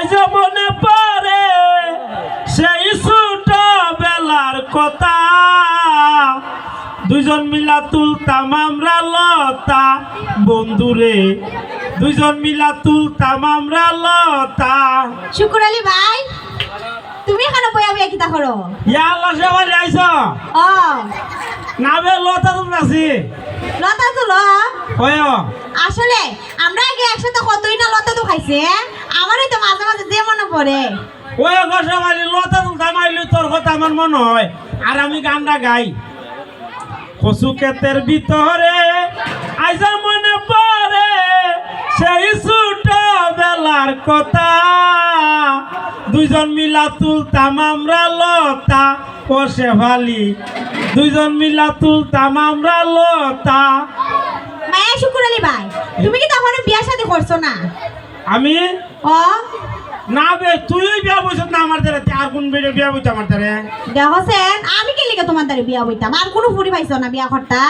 আজ মনে পড়ে সেই ছোট বেলার কথা। দুজন মিলা তুলতাম আমরা লতা বন্ধুরে দুজন মিলা তুলতাম আমরা লতা। শুকুর আলী ভাই তুমি এখানে বইয়া বইয়া কিতা করো। ইয়া আল্লাহ সেবা যাইছ ও না বে লতা তুলতাছি লতা তো ল। আসলে আমরা আগে একসাথে কতই না লতা তো খাইছে আমারই তো মাঝে মাঝে যে মনে পড়ে। ওই মারি লতা তুলতাম আইলি তোর কথা আমার মনে হয়। আর আমি গানটা গাই। কচু ক্ষেতের ভিতরে আইজ মনে পড়ে সেই ছোট বেলার কথা। দুইজন মিলা তুলতাম আমরা লতা ও শেফালি। দুইজন মিলা তুলতাম আমরা লতা। মায়া শুকুর আলী ভাই তুমি কি তখন বিয়ার সাথে করছ না? আমি? ও না বে তুই বিয়া বইছ না আমার দ্বারা? আর কোন বেড়ে বিয়া বইছ আমার দ্বারা? দেখছেন আমি কি লিখে তোমার দ্বারা বিয়া বইতাম? আর কোনো ফুরি পাইছো না বিয়া করতা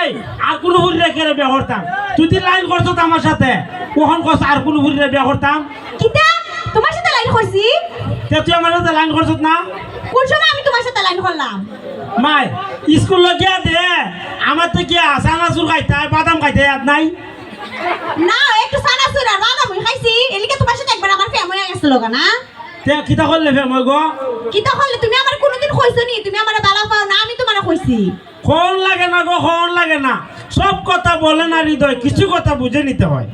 এই আর কোনো হুরিরে কেড়ে বিয়া করতাম তুই তুই লাইন করছ তো আমার সাথে কখন কস আর কোনো হুরিরে বিয়া করতাম কিতা? তোমার সাথে লাইন করছি? তে তুই আমার সাথে লাইন করছ না? কোন সময় করলাম। মাই স্কুল গিয়া দে আমার তো সানাসুর খাইতে বাদাম খাইতে আর নাই? না একটু সানা সুরা বাদাম খাইছি। এলিকে তোমার সাথে একবার আমার ফ্যাম গেছিল না? তে কিতা করলে ফে মই গো কিতা করলে? তুমি আমার কোনোদিন কইছো নি? তুমি আমার বালা পাও না আমি তোমার কইছি। খন লাগে না গো খন লাগে না। সব কথা বলে না হৃদয় কিছু কথা বুঝে নিতে হয়।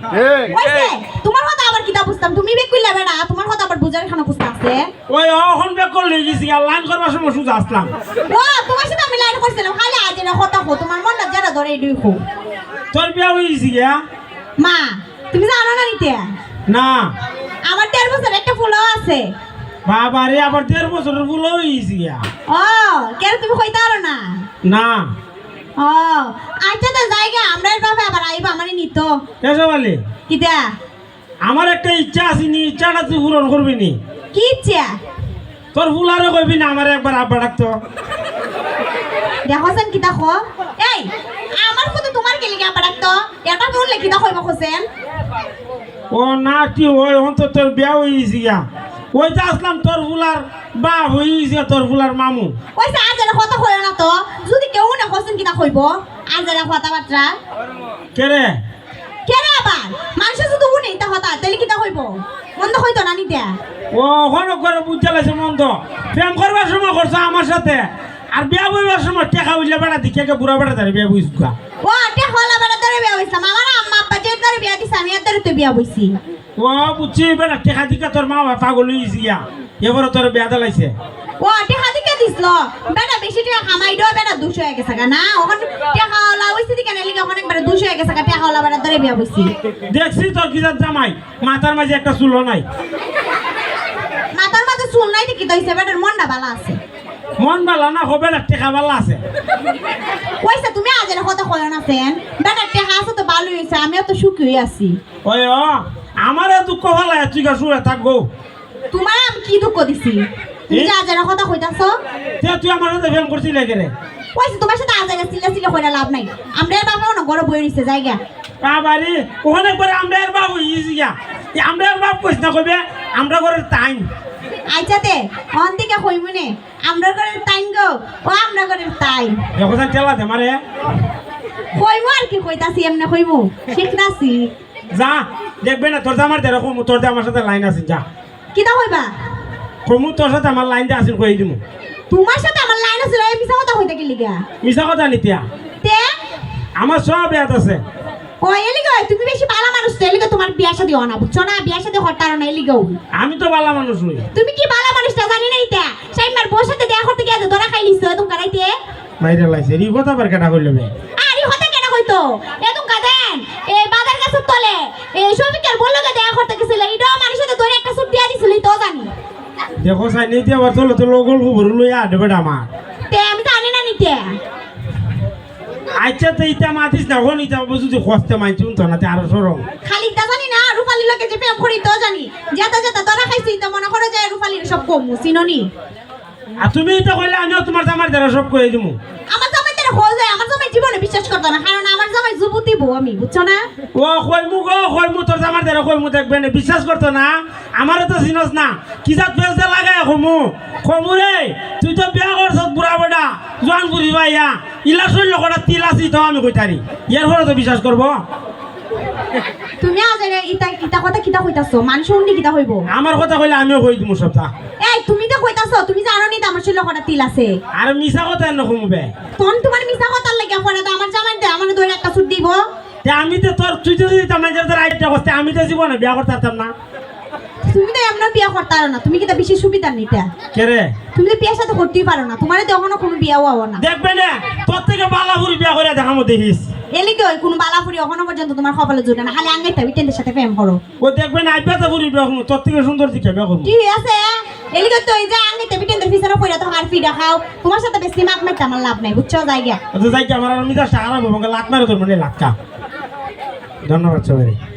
তোমার কথা আবার কিতা বুঝতাম? তুমি বেক কইলা বেড়া তোমার কথা বুঝার এখানে বুঝতে আছে। ওই অখন বেক করলে গেছি আর লাইন করবার সময় শুধু আসলাম। ও তোমার সাথে আমি লাইন করছিলাম। খালি আজ এর কথা কো তোমার মনটা যারা ধরে দুই কো তোর বিয়া হয়েছি গিয়া? মা তুমি জানো না নিতে? না। আমার দেড় বছর একটা ফুলও আছে। বাবা রে আবার দেড় বছরের ভুল হয়েছি গিয়া। ও কেন তুমি কইতে পারো না? না। ও আচ্ছা তো জায়গা আমরা বাবা আবার আইবা আমারে নিত। এসে বলে? কিতা? আমার একটা ইচ্ছা আছে নি ইচ্ছাটা তুই পূরণ করবি নি। কি ইচ্ছা? তোর ফুলারে কইবি না আমার একবার আব্বা ডাকতো। দেখছেন কিতা খ এই আমার কত তোমার কে লিগা পারাক্ত এটা তোর লে কিতা কইবা খসেন ও না কি ওই হন তো তোর বিয়া হয়েছি গিয়া। ওই তো আসলাম তোর ফুলার বা হয়েছে তোর ফুলার মামু। কইছে আজ এর কথা কইও না তো যদি কেউ না খসেন কিতা কইব? আজ এর কথা বাত্রা কে রে? কে রে আবার? মানুষ শুধু উনি তা হতা তাহলে কিতা কইব মন্দ হইতো না নিতে? ও ওখানে করে বুঝতে লাগছে মন্দ। প্রেম করবার সময় করছ আমার সাথে। আর বিয়া বইবার সময় টেকা উঠলে বেড়া দিকে কে বুড়া বেড়া তারে বিয়া বুঝ ও আটে হলা বেড়া ধরে বিয়া হইছিলাম আমার আম্মা আব্বা যে ধরে বিয়া দিছে আমি তো বিয়া বইছি। ও বুঝছি বেড়া টেকা দিকে তোর মা বাবা পাগল হয়েছি গিয়া। এবারে তোর বিয়া দিলাইছে ও দিছিল বেটা বেশি টাকা কামাই দাও বেটা দুশো গেছে না ওখানে টাকা ওলা হইছে দিকে নালি ওখানে একবার দুশো গেছে টাকা ওলা বেটা ধরে বিয়া বইছি দেখছি তোর কিজার জামাই। মাথার মাঝে একটা চুলো নাই। মাথার মাঝে চুল নাই দেখি তো বেটার মনটা ভালো আছে। মন ভালো না হবে না টেকা ভালো আছে। কইছে তুমি আজ এর কথা কইও না সেন বেটার টাকা আছে তো ভালোই হইছে আমিও তো সুখী হয়ে আছি। ওই আমার দুঃখ ভালো তুই গা শুয়ে থাকব তোমার আমি কি দুঃখ দিছি তুমি যে এর কথা কইতাছো? তে তুই আমার সাথে ফেম করছিস লেগে রে কইছে তোমার সাথে আজ এর সিলে সিলে কইরা লাভ নাই। আমরা এর না ঘরে বই রইছে জায়গা। বাবারি ওখানে পরে আমরা এর বাবু ইজি আমরা এর বাপ কইস না কইবে? আমরা ঘরের টাইম আইচাতে অন থেকে কইমু নে আমরা ঘরের টাইম গো ও আমরা ঘরের টাইম যখন টেলা দে মারে। কইমু আর কি কইতাছি এমনে কইমু? শিখতাছি যা দেখবে না তোর আমার দেরো কমু তোর আমার সাথে লাইন আছে যা। কিতা কইবা? কমু তোর সাথে আমার লাইন দিয়ে আসিল কই দিমু। তোমার সাথে আমার লাইন আছে এই মিছা কথা কইতে কি লিগা মিছা কথা নিতিয়া তে? আমার সব ইয়াত আছে। ও এলিগা তুমি বেশি ভালো মানুষ তো এলিগা তোমার বিয়া শাদী হয় না বুঝছ না? বিয়া শাদী হটার না এলিগাও আমি তো ভালো মানুষ নই তুমি কি ভালো মানুষটা জানি না ইতা সাইমার বউর সাথে দেখা করতে গিয়ে ধরা খাইলিছ তুমি কারাইতে মাইরে লাইছে রি কথা বার কেটা কইলে বে? আরে হতে কেন কইতো এদুম কাদেন এই বাজার কাছে তলে এই সবিকার বলল গে দেখা করতে গেছিল এটা মানুষের সাথে ধরে একটা সুট দিয়া দিছিল তো জানি দেখো চাই নিতে আবার তোলে তো লগল খবর লই আডে বেটা আমার। তে আমি জানি না নিতে। আচ্ছা তো ইটা মাতিস না হন ইটা বুঝু যে মাইছি তো না তে আরও সরম। খালি তা জানি না রূপালি লোকে যে প্রেম করি তো জানি। যেটা যেটা ধরা খাইছি তো মনে করে যে রূপালির সব কম চিননি আর তুমি এটা কইলে আমিও তোমার জামার দ্বারা সব কই দিমু। আমার জামাই তারা হয়ে যায় জীবনে বিশ্বাস করতো না, কারণ আমার জামাই যুবতী বউ আমি, বুঝছ না? ও কইমু গো কইমু তোর জামার দেরে কইমু দেখবে না, বিশ্বাস করতো না? আমারও তো চিনস না। কি জাত বেজে লাগে কমু কমু রে, তুই তো বিয়া করছ বুড়া বেটা জোয়ান বুড়ি ভাইয়া। ইলা শৈল কটা তিল আছি তো আমি কইতারি ইয়ার পরে তো বিশ্বাস করব তুমি আজ ইতা ইতা কথা কিতা কইতাছো? মানুষ শুনলি কিতা হইব? আমার কথা কইলে আমিও কই দিমু এই তুমি তো কইতাছো তুমি জানো নি আমার শরীরে কটা তিল আছে। আর মিছা কথা এনে কমু বে। তখন তোমার মিছা লাগে পরে তো আমার জামাই দে আমার একটা সুট দিব। তে আমি তো তোর তুই তো যদি তোর আইডিয়া করতে আমি তো জীবনে বিয়া করতে পারতাম না। তুমি তো এমন বিয়া করতে পারো না তুমি কি তা বেশি সুবিধা নিতে কে রে তুমি তো বিয়ের সাথে করতেই পারো না তোমার তো এখনও কোনো বিয়াও হব না। দেখবে না? তোর থেকে বালাপুরি বিয়া করে দেখামো দেখিস এলে কি হয়? কোনো বালাপুরি এখনও পর্যন্ত তোমার কপালে জুড়ে না। খালি আঙ্গাইতে বিটেনদের সাথে প্রেম করো। ও দেখবে না আইবা তো বুড়ি বিয়া তোর থেকে সুন্দর দিকে ঠিক আছে। এলি কি তুই যা আঙ্গাইতে বিটেনদের পিছনে পড়ে তো হার ফিডা খাও। তোমার সাথে বেশি মাপ মেট আমার লাভ নাই বুঝছ? জায়গা। তো যাই কি আমার আমি যা খারাপ হবে। লাত মারে তোর মানে লাটকা ধন্যবাদ সবাই